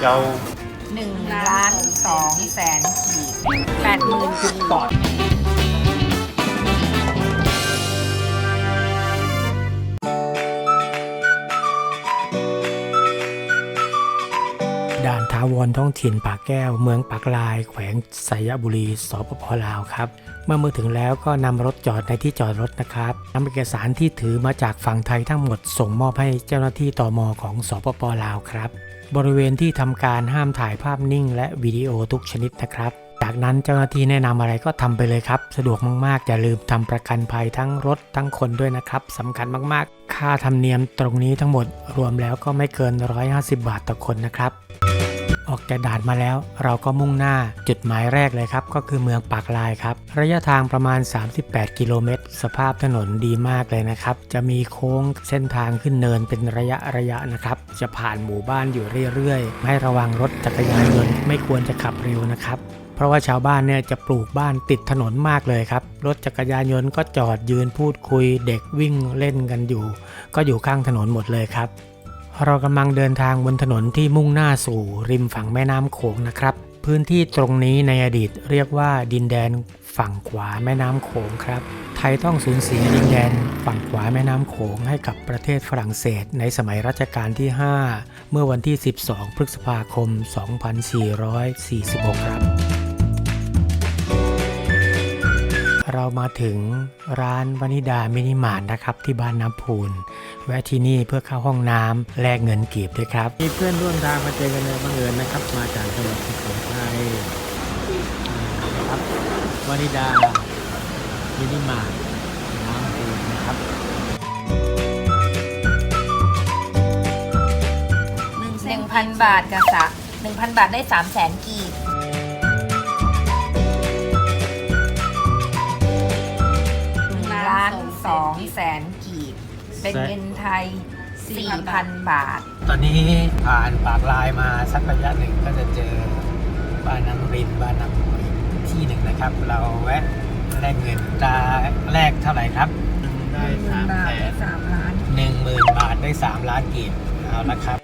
เจ้าหนึ่งล้านสองแสนกีบแปดหมื่นกีบด่านท้าวรท้องถิ่นปากแก้ว เมืองปากลาย แขวงไสยบุรีสปปลาวครับ เมื่อมือถึงแล้วก็นำรถจอดในที่จอดรถนะครับนำเอกสารที่ถือมาจากฝั่งไทยทั้งหมดส่งมอบให้เจ้าหน้าที่ตมของสปปลาวครับ บริเวณที่ทำการห้ามถ่ายภาพนิ่ง และวิดีโอทุกชนิดนะครับ จากนั้นเจ้าหน้าที่แนะนำอะไรก็ทำไปเลยครับ สะดวกมากๆ อย่าลืมทำประกันภัยทั้งรถทั้งคนด้วยนะครับสำคัญมากๆ ค่าธรรมเนียมตรงนี้ทั้งหมดรวมแล้วก็ไม่เกิน 150 บาทต่อคนนะครับ ออกจากด่านมาแล้ว เราก็มุ่งหน้าจุดหมายแรกเลยครับ ก็คือเมืองปากลายครับ ระยะทางประมาณ 38 กิโลเมตร สภาพถนนดีมากเลยนะครับ จะมีโค้งเส้นทางขึ้นเนินเป็นระยะระยะนะครับ จะผ่านหมู่บ้านอยู่เรื่อยๆ ให้ระวังรถจักรยานยนต์ไม่ควรจะขับเร็วนะครับเพราะว่าชาวบ้านเนี่ยจะปลูกบ้านติดถนนมากเลยครับ รถจักรยานยนต์ก็จอดยืนพูดคุย เด็กวิ่งเล่นกันอยู่ ก็อยู่ข้างถนนหมดเลยครับ เรากำลังเดินทางบนถนนที่มุ่งหน้าสู่ริมฝั่งแม่น้ำโขงนะครับ พื้นที่ตรงนี้ในอดีตเรียกว่าดินแดนฝั่งขวาแม่น้ำโขงครับ ไทยต้องสูญเสียดินแดนฝั่งขวาแม่น้ำโขงให้กับประเทศฝรั่งเศสในสมัยรัชกาลที่ 5 เมื่อวันที่ 12 พฤษภาคม 2446 ครับ เรามาถึงร้านวนิดามินิมาร์ทนะครับ ที่บ้านน้ำพูน แวะที่นี่เพื่อเข้าห้องน้ำแลกเงินกีบด้วยครับ มีเพื่อนร่วมทางมาเจอกันเลยบังเอิญนะครับ มาจากจังหวัดสุโขทัยครับวนิดามินิมาร์ทน้ำพูนนะครับหนึ่งพันบาทกับสะหนึ่งพันบาทได้สามแสนกีบ องแสนกีบ เป็นเงินไทยสี่พันบาท ตอนนี้ผ่านปากลายมาสักระยะหนึ่งก็จะเจอบ้านน้ำรินบ้านน้ำรินที่หนึ่งนะครับ เราแวะแลกเงินจะแลกเท่าไหร่ครับ ได้สามแสนสามล้านหนึ่งหมื่นบาทได้3ล้านกีบเอาละครับ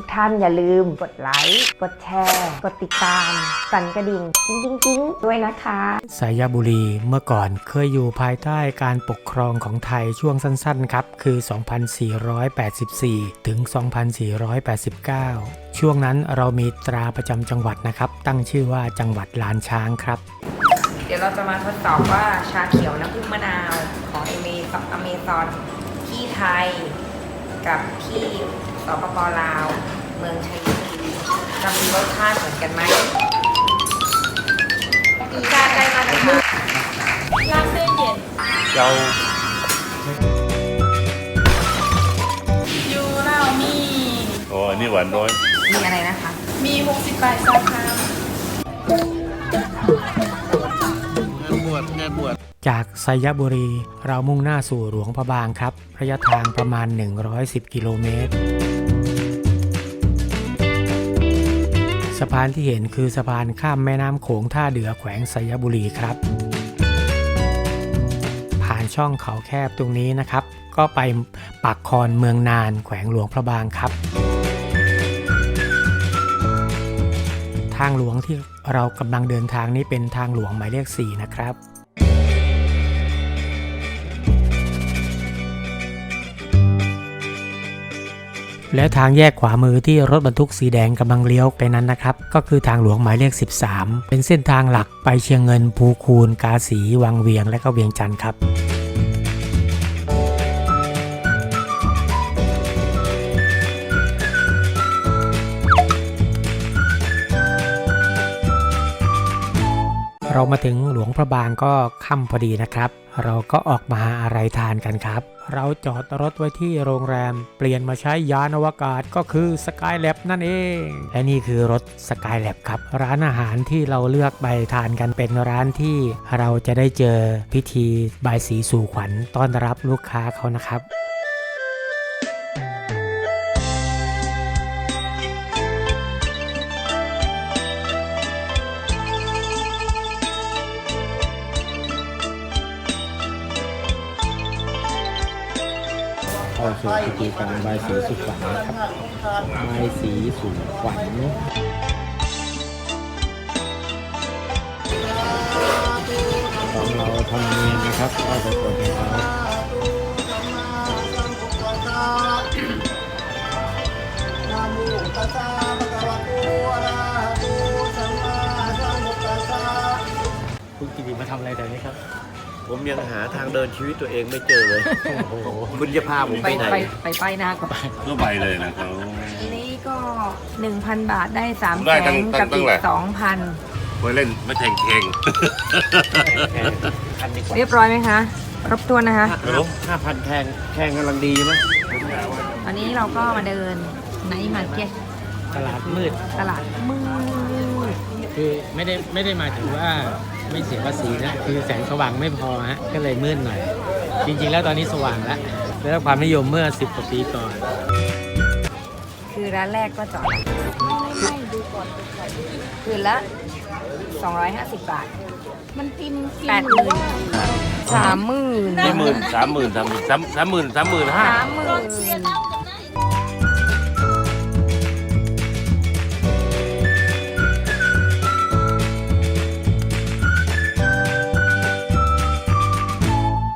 ทุกท่านอย่าลืมกดไลค์ กดแชร์ กดติดตาม สั่นกระดิ่งกิ้งกิ้งกิ้งด้วยนะคะ สายบุรีเมื่อก่อนเคยอยู่ภายใต้การปกครองของไทยช่วงสั้นๆครับ คือ 2484 ถึง 2489 ช่วงนั้นเรามีตราประจำจังหวัดนะครับ ตั้งชื่อว่าจังหวัดลานช้างครับ เดี๋ยวเราจะมาทดสอบว่าชาเขียวน้ำผึ้งมะนาวของอเมซอนอเมซอนที่ไทยกับที่ส ปปลาว เมืองชัยภูมิจะมีรสชาติเหมือนกันไหมชาติได้มาตรฐานลาเต้เย็นเจ้ายูเรามี โอ้อันนี้หวานน้อย มีอะไรนะคะ มี68สาขาจากไซยบุรีเรามุ่งหน้าสู่หลวงพระบางครับ ระยะทางประมาณ 110 กิโลเมตร สะพานที่เห็นคือสะพานข้ามแม่น้ำโขงท่าเดือแขวงสยบุรีครับ ผ่านช่องเขาแคบตรงนี้นะครับ ก็ไปปากคอนเมืองนานแขวงหลวงพระบางครับ ทางหลวงที่เรากำลังเดินทางนี้เป็นทางหลวงหมายเลข4นะครับ และทางแยกขวามือที่รถบรรทุกสีแดงกำลังเลี้ยวไปนั้นนะครับ ก็คือทางหลวงหมายเลข 13 เป็นเส้นทางหลักไปเชียงเงินภูคูน กาสีวังเวียงและก็เวียงจันทร์ครับเรามาถึงหลวงพระบางก็ค่ำพอดีนะครับ เราก็ออกมาหาอะไรทานกันครับ เราจอดรถไว้ที่โรงแรม เปลี่ยนมาใช้ยานอวกาศก็คือ Skylab นั่นเอง และนี่คือรถ Skylab ครับ ร้านอาหารที่เราเลือกไปทานกันเป็นร้านที่เราจะได้เจอพิธีบายสีสู่ขวัญต้อนรับลูกค้าเขานะครับ สู่พิธีการบายสีสุขวัญนะครับใบายสีสู่ขวัญของเราทำเนียนนะครับเข้าไปกดให้เขาคุณกิติมาทำอะไรแต่นี้ครับ ผมยังหาทางเดินชีวิตตัวเองไม่เจอเลยโอ้โหคุณจะพาผมไปไปไหน ไปไปป้ายหน้าก่อนก็ไปเลยนะครับอันนี้ก็ 1,000 บาทได้3ามได้แสตั้นงตั้งกับตั้อีงกแหละ สองพันไปเล่นไม่แข่งเข่งพันดีกว่าเรียบร้อยไหมคะ ครบถ้วนนะคะ ห้าพันแข่งแข่งกำลังดีไหมตอนนี้เราก็มาเดินไนท์มาร์เก็ตตลาดมืดตลาดมืด คือไม่ได้ไม่ได้หมายถึงว่าไม่เสียภาษีนะคือแสงสว่างไม่พอฮะก็เลยมืดหน่อย จริงๆ แล้วตอนนี้สว่างแล้วได้รับความนิยมเมื่อ 10กว่าปีก่อน คือร้านแรกก็จอดคืนละ 250 บาท มันพิมพ์พิมแปดพ์หมื่นสามหมื่นสามหมื่นสามหมื่นสามหมื่นสามสามหมื่นสามหมื่นห้าสามหมื่ตอน